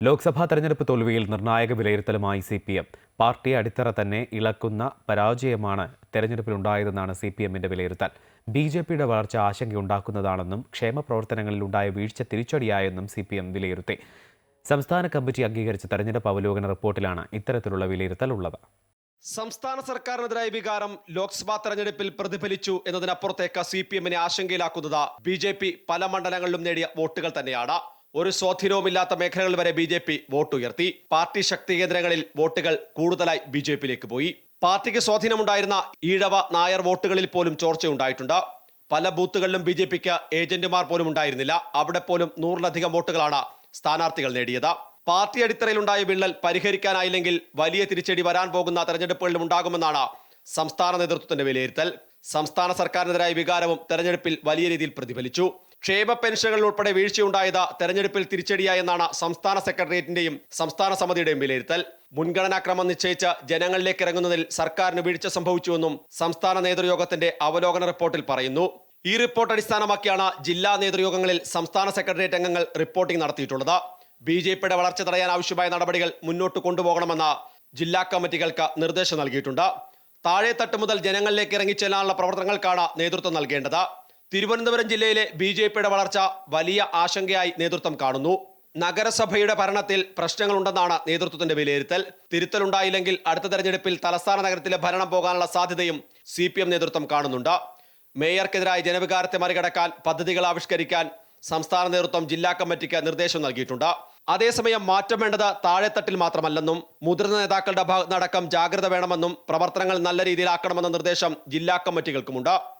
ലോക്സഭാ തെരഞ്ഞെടുപ്പ് തോൽവിയിൽ നിർണായക വിലയിരുത്തലുമായി സി പി എം. പാർട്ടി അടിത്തറ തന്നെ ഇളക്കുന്ന പരാജയമാണ് തെരഞ്ഞെടുപ്പിലുണ്ടായതെന്നാണ് സി പി എമ്മിന്റെ വിലയിരുത്തൽ. ബി ജെ പിയുടെ വളർച്ച ആശങ്കയുണ്ടാക്കുന്നതാണെന്നും ക്ഷേമ പ്രവർത്തനങ്ങളിലുണ്ടായ വീഴ്ച തിരിച്ചടിയായെന്നും സി പി എം വിലയിരുത്തി. സംസ്ഥാന കമ്മിറ്റി അംഗീകരിച്ച തെരഞ്ഞെടുപ്പ് അവലോകന റിപ്പോർട്ടിലാണ് ഇത്തരത്തിലുള്ള വിലയിരുത്തൽ ഉള്ളത് സംസ്ഥാന സർക്കാരിനെതിരായ വികാരം ലോക്സഭാ തെരഞ്ഞെടുപ്പിൽ പ്രതിഫലിച്ചു എന്നതിനപ്പുറത്തേക്ക് സി പി എമ്മിനെ ആശങ്കയിലാക്കുന്നത് ബി ജെ പി പല മണ്ഡലങ്ങളിലും നേടിയ വോട്ടുകൾ തന്നെയാണ്. ഒരു സ്വാധീനവുമില്ലാത്ത മേഖലകൾ വരെ ബി ജെ പി വോട്ടുയർത്തി. പാർട്ടി ശക്തി കേന്ദ്രങ്ങളിൽ വോട്ടുകൾ കൂടുതലായി ബി ജെ പിയിലേക്ക് പോയി. പാർട്ടിക്ക് സ്വാധീനമുണ്ടായിരുന്ന ഈഴവ നായർ വോട്ടുകളിൽ പോലും ചോർച്ചയുണ്ടായിട്ടുണ്ട്. പല ബൂത്തുകളിലും ബി ജെ പിക്ക് ഏജന്റുമാർ പോലും ഉണ്ടായിരുന്നില്ല. അവിടെ പോലും നൂറിലധികം വോട്ടുകളാണ് സ്ഥാനാർത്ഥികൾ നേടിയത്. പാർട്ടി അടിത്തറയിലുണ്ടായ വിള്ളൽ പരിഹരിക്കാനായില്ലെങ്കിൽ വലിയ തിരിച്ചടി വരാൻ പോകുന്ന തെരഞ്ഞെടുപ്പുകളിലും ഉണ്ടാകുമെന്നാണ് സംസ്ഥാന നേതൃത്വത്തിന്റെ വിലയിരുത്തൽ. സംസ്ഥാന സർക്കാരിനെതിരായ വികാരവും തെരഞ്ഞെടുപ്പിൽ വലിയ രീതിയിൽ പ്രതിഫലിച്ചു. ക്ഷേമ പെൻഷനുകളിൽ ഉൾപ്പെടെ വീഴ്ചയുണ്ടായത് തെരഞ്ഞെടുപ്പിൽ തിരിച്ചടിയായെന്നാണ് സംസ്ഥാന സെക്രട്ടേറിയറ്റിന്റെയും സംസ്ഥാന സമിതിയുടെയും വിലയിരുത്തൽ. മുൻഗണനാക്രമം നിശ്ചയിച്ച് ജനങ്ങളിലേക്ക് ഇറങ്ങുന്നതിൽ സർക്കാരിന് വീഴ്ച സംഭവിച്ചുവെന്നും സംസ്ഥാന നേതൃയോഗത്തിന്റെ അവലോകന റിപ്പോർട്ടിൽ പറയുന്നു. ഈ റിപ്പോർട്ട് അടിസ്ഥാനമാക്കിയാണ് ജില്ലാ നേതൃയോഗങ്ങളിൽ സംസ്ഥാന സെക്രട്ടേറിയറ്റ് അംഗങ്ങൾ റിപ്പോർട്ടിംഗ് നടത്തിയിട്ടുള്ളത്. ബി ജെ പിയുടെ വളർച്ച തടയാൻ ആവശ്യമായ നടപടികൾ മുന്നോട്ട് കൊണ്ടുപോകണമെന്ന ജില്ലാ കമ്മിറ്റികൾക്ക് നിർദ്ദേശം നൽകിയിട്ടുണ്ട്. താഴെത്തട്ട് മുതൽ ജനങ്ങളിലേക്ക് ഇറങ്ങിച്ചെല്ലാനുള്ള പ്രവർത്തനങ്ങൾക്കാണ് നേതൃത്വം നൽകേണ്ടത്. തിരുവനന്തപുരം ജില്ലയിലെ ബി ജെ പിയുടെ വളർച്ച വലിയ ആശങ്കയായി നേതൃത്വം കാണുന്നു. നഗരസഭയുടെ ഭരണത്തിൽ പ്രശ്നങ്ങളുണ്ടെന്നാണ് നേതൃത്വത്തിന്റെ വിലയിരുത്തൽ. തിരുത്തലുണ്ടായില്ലെങ്കിൽ അടുത്ത തെരഞ്ഞെടുപ്പിൽ തലസ്ഥാന നഗരത്തിലെ ഭരണം പോകാനുള്ള സാധ്യതയും സി പി എം നേതൃത്വം കാണുന്നുണ്ട്. മേയർക്കെതിരായ ജനവികാരത്തെ മറികടക്കാൻ പദ്ധതികൾ ആവിഷ്കരിക്കാൻ സംസ്ഥാന നേതൃത്വം ജില്ലാ കമ്മിറ്റിക്ക് നിർദ്ദേശം നൽകിയിട്ടുണ്ട്. അതേസമയം മാറ്റം വേണ്ടത് താഴെത്തട്ടിൽ മാത്രമല്ലെന്നും മുതിർന്ന നേതാക്കളുടെ ഭാഗത്തുനിന്നടക്കം ജാഗ്രത വേണമെന്നും പ്രവർത്തനങ്ങൾ നല്ല രീതിയിലാക്കണമെന്ന നിർദ്ദേശം ജില്ലാ കമ്മിറ്റികൾക്കുമുണ്ട്.